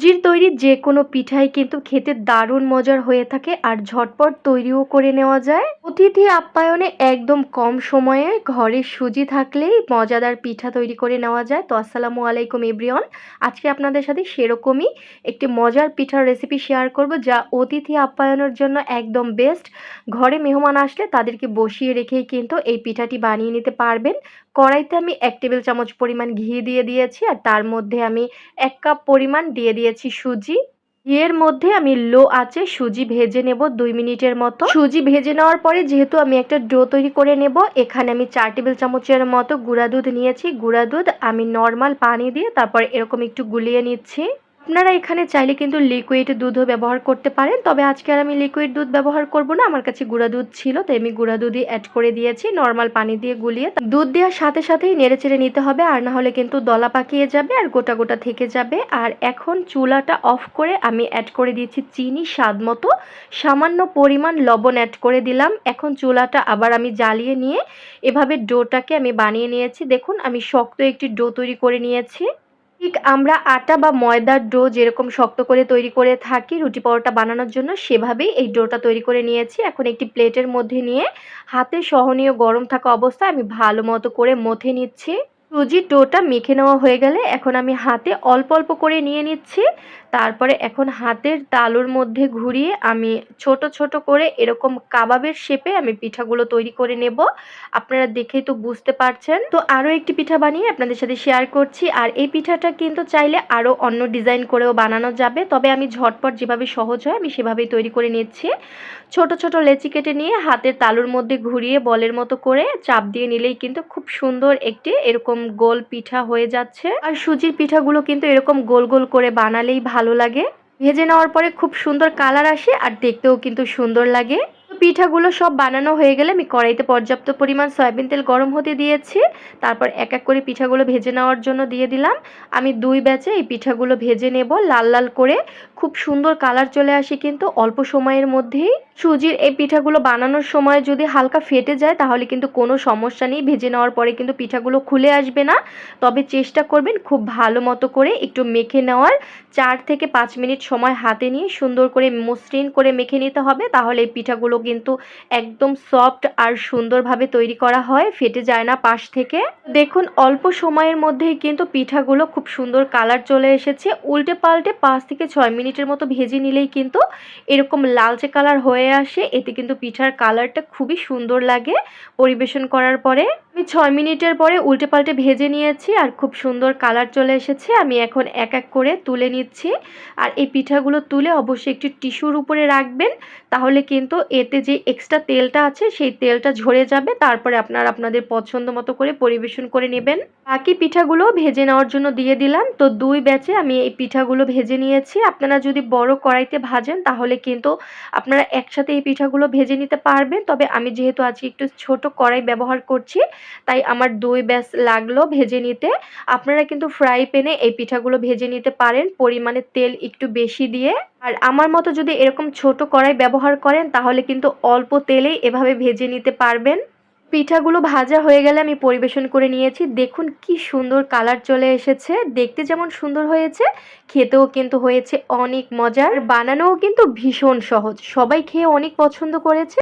সুজির তৈরি যে কোনো পিঠাই কিন্তু খেতে দারুণ মজার হয়ে থাকে আর ঝটপট তৈরিও করে নেওয়া যায়। অতিথি আপ্যায়নে একদম কম সময়ে ঘরে সুজি থাকলেই মজাদার পিঠা তৈরি করে নেওয়া যায়। তো আসসালামু আলাইকুম, এভরিওয়ান। আজকে আপনাদের সাথে সেরকমই একটি মজার পিঠার রেসিপি শেয়ার করব যা অতিথি আপ্যায়নের জন্য একদম বেস্ট ঘরে মেহমান আসলে তাদেরকে বসিয়ে রেখেই কিন্তু এই পিঠাটি বানিয়ে নিতে পারবেন। কড়াইতে আমি এক টেবিল চামচ পরিমাণ ঘি দিয়ে দিয়েছি, আর তার মধ্যে আমি এক কাপ পরিমাণ দিয়ে দিয়েছি সুজি। এর মধ্যে আমি লো আছে সুজি ভেজে নেব দুই মিনিটের মতো। সুজি ভেজে নেওয়ার পরে যেহেতু আমি একটা ডো তৈরি করে নেব, এখানে আমি চার টেবিল চামচের মতো গুঁড়া দুধ নিয়েছি। গুঁড়া দুধ আমি নর্মাল পানি দিয়ে তারপর এরকম একটু গুলিয়ে নিচ্ছি। আপনারা এখানে চাইলে কিন্তু লিকুইড দুধও ব্যবহার করতে পারেন, তবে আজকে আর আমি লিকুইড দুধ ব্যবহার করব না। আমার কাছে গুঁড়া দুধ ছিল, তাই আমি গুঁড়া দুধই অ্যাড করে দিয়েছি। নর্মাল পানি দিয়ে গুলিয়ে দুধ দেওয়ার সাথে সাথেই নেড়ে চেড়ে নিতে হবে, আর না হলে কিন্তু দলা পাকিয়ে যাবে আর গোটা গোটা থেকে যাবে। আর এখন চুলাটা অফ করে আমি অ্যাড করে দিয়েছি চিনি স্বাদ মতো। সামান্য পরিমাণ লবণ অ্যাড করে দিলাম। এখন চুলাটা আবার আমি জ্বালিয়ে নিয়ে এভাবে ডোটাকে আমি বানিয়ে নিয়েছি। দেখুন, আমি শক্ত একটি ডো তৈরি করে নিয়েছি। ঠিক আমরা আটা বা ময়দার ডো যেরকম শক্ত করে তৈরি করে থাকি, রুটি পরোটা বানানোর জন্য সেভাবেই এই ডোটা তৈরি করে নিয়েছি। এখন একটি প্লেটের মধ্যে নিয়ে হাতে সহনীয় গরম থাকা অবস্থায় আমি ভালো মতো করে মথে নিচ্ছি। সুজির ডোটা মেখে নেওয়া হয়ে গেলে এখন আমি হাতে অল্প অল্প করে নিয়ে নিচ্ছি। তারপরে এখন হাতের তালুর মধ্যে ঘুরিয়ে আমি ছোট ছোট করে এরকম কাবাবের শেপে আমি পিঠাগুলো তৈরি করে নেব। আপনারা দেখেই তো বুঝতে পারছেন। তো আরও একটি পিঠা বানিয়ে আপনাদের সাথে শেয়ার করছি। আর এই পিঠাটা কিন্তু চাইলে আরও অন্য ডিজাইন করেও বানানো যাবে। তবে আমি ঝটপট যেভাবে সহজ হয় আমি সেভাবেই তৈরি করে নিচ্ছি। ছোট ছোট লেচি কেটে নিয়ে হাতের তালুর মধ্যে ঘুরিয়ে বলের মতো করে চাপ দিয়ে নিলেই কিন্তু খুব সুন্দর একটি এরকম গোল পিঠা হয়ে যাচ্ছে। আর সুজির পিঠাগুলো কিন্তু এরকম গোল গোল করে বানালেই ভালো লাগে। ভেজে নেওয়ার পরে খুব সুন্দর কালার আসে আর দেখতেও কিন্তু সুন্দর লাগে। পিঠাগুলো সব বানানো হয়ে গেলে আমি কড়াইতে পর্যাপ্ত পরিমাণ সয়াবিন তেল গরম হতে দিয়েছি। তারপর এক এক করে পিঠাগুলো ভেজে নেওয়ার জন্য দিয়ে দিলাম। আমি দুই ব্যাচে এই পিঠাগুলো ভেজে নেব লাল লাল করে। খুব সুন্দর কালার চলে আসে কিন্তু অল্প সময়ের মধ্যেই। সুজির এই পিঠাগুলো বানানোর সময় যদি হালকা ফেটে যায় তাহলে কিন্তু কোনো সমস্যা নেই। ভেজে নেওয়ার পরে কিন্তু পিঠাগুলো খুলে আসবে না। তবে চেষ্টা করবেন খুব ভালো মতো করে একটু মেখে নেওয়ার। চার থেকে পাঁচ মিনিট সময় হাতে নিয়ে সুন্দর করে মসৃণ করে মেখে নিতে হবে। তাহলে এই পিঠাগুলো কিন্তু একদম সফট আর সুন্দরভাবে তৈরি করা হয়, ফেটে যায় না পাশ থেকে। দেখুন, অল্প সময়ের মধ্যেই কিন্তু পিঠাগুলো খুব সুন্দর কালার চলে এসেছে। উল্টে পাল্টে পাঁচ থেকে ছয় মিনিটের মতো ভেজে নিলেই কিন্তু এরকম লালচে কালার হয়ে আসে। এতে কিন্তু পিঠার কালারটা খুবই সুন্দর লাগে পরিবেশন করার পরে। আমি ছয় মিনিটের পরে উল্টে পাল্টে ভেজে নিয়েছি আর খুব সুন্দর কালার চলে এসেছে। আমি এখন এক এক করে তুলে নিচ্ছি। আর এই পিঠাগুলো তুলে অবশ্যই একটু টিস্যুর উপরে রাখবেন। তাহলে কিন্তু এতে যে এক্সট্রা তেলটা আছে, সেই তেলটা ঝরে যাবে, তারপরে আপনারা আপনাদের পছন্দ মতো করে পরিবেশন করে নেবেন। বাকি পিঠাগুলো ভেজে নেওয়ার জন্য দিয়ে দিলাম। তো দুই ব্যাচে আমি এই পিঠাগুলো ভেজে নিয়েছি। আপনারা যদি বড় কড়াইতে ভাজেন, তাহলে কিন্তু আপনারা একসাথে এই পিঠাগুলো ভেজে নিতে পারবেন। তবে আমি যেহেতু আজকে একটু ছোট কড়াই ব্যবহার করছি, তাই আমার দুই ব্যাচ লাগল ভেজে নিতে। আপনারা কিন্তু ফ্রাই প্যানে এই পিঠাগুলো ভেজে নিতে পারেন, পরিমাণে তেল একটু বেশি দিয়ে। আর আমার মতো যদি এরকম ছোট কড়াই ব্যবহার করেন, তাহলে কিন্তু অল্প তেলেই এভাবে ভেজে নিতে পারবেন। পিঠাগুলো ভাজা হয়ে গেলে আমি পরিবেশন করে নিয়েছি। দেখুন কি সুন্দর কালার চলে এসেছে। দেখতে যেমন সুন্দর হয়েছে, খেতেও কিন্তু হয়েছে অনেক মজার। বানানোও কিন্তু ভীষণ সহজ। সবাই খেয়ে অনেক পছন্দ করেছে।